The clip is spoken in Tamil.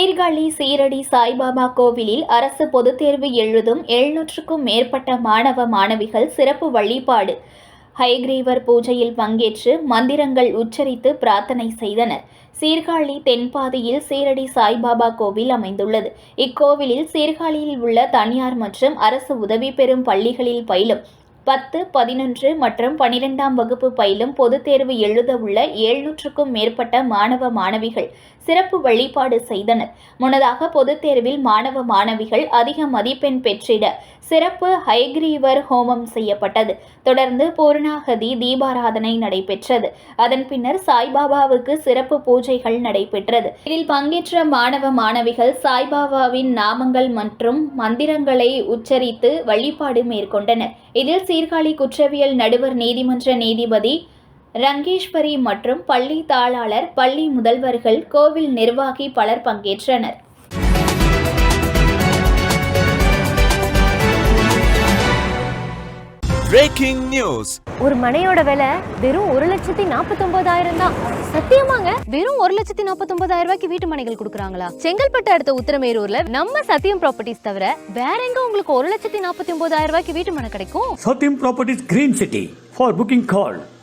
Sirkazhi Shirdi Sai Baba கோவிலில் அரசு பொதுத் தேர்வு எழுதும் எழுநூற்றுக்கும் மேற்பட்ட மாணவ மாணவிகள் சிறப்பு வழிபாடு. ஹைகிரீவர் பூஜையில் பங்கேற்று மந்திரங்கள் உச்சரித்து பிரார்த்தனை செய்தனர். சீர்காழி தென்பாதியில் சீரடி சாய்பாபா கோவில் அமைந்துள்ளது. இக்கோவிலில் சீர்காழியில் உள்ள தனியார் மற்றும் அரசு உதவி பெறும் பள்ளிகளில் பயிலும் பத்து பதினொன்று மற்றும் பனிரெண்டாம் வகுப்பு பயிலும் பொதுத் தேர்வு எழுத உள்ள எழுநூற்றுக்கும் மேற்பட்ட மாணவ மாணவிகள் சிறப்பு வழிபாடு செய்தனர். முன்னதாக பொதுத் தேர்வில் மாணவ மாணவிகள் அதிக மதிப்பெண் பெற்றிட சிறப்பு ஹைகிரீவர் ஹோமம் செய்யப்பட்டது. தொடர்ந்து பூர்ணாகதி தீபாராதனை நடைபெற்றது. அதன் பின்னர் சாய்பாபாவுக்கு சிறப்பு பூஜைகள் நடைபெற்றது. இதில் பங்கேற்ற மாணவ மாணவிகள் சாய்பாபாவின் நாமங்கள் மற்றும் மந்திரங்களை உச்சரித்து வழிபாடு மேற்கொண்டனர். இதில் சீர்காழி குற்றவியல் நடுவர் நீதிமன்ற நீதிபதி ரங்கேஸ்வரி மற்றும் பள்ளி தாளாளர் பள்ளி முதல்வர்கள் கோவில் நிர்வாகி பலர் பங்கேற்றனர். பிரேக்கிங் நியூஸ் ஒரு மனையோட விலை வெறும் ஒரு லட்சத்தி நாற்பத்தொன்பதாயிரம் தான். சத்தியமாங்க வெறும் ஒரு லட்சத்தி நாற்பத்தொன்பதாயிரம் ரூபாய்க்கு வீட்டு மனைகள் கொடுக்குறாங்களா? செங்கல்பட்டு அடுத்த உத்திரமேரூர்ல நம்ம சத்தியம் ப்ராப்பர்ட்டிஸ் தவிர வேற எங்க உங்களுக்கு ஒரு லட்சத்தி நாற்பத்தி ஒன்பதாயிரம் ரூபாய்க்கு வீட்டு மனை கிடைக்கும்? Satyam Properties Green City. For booking call.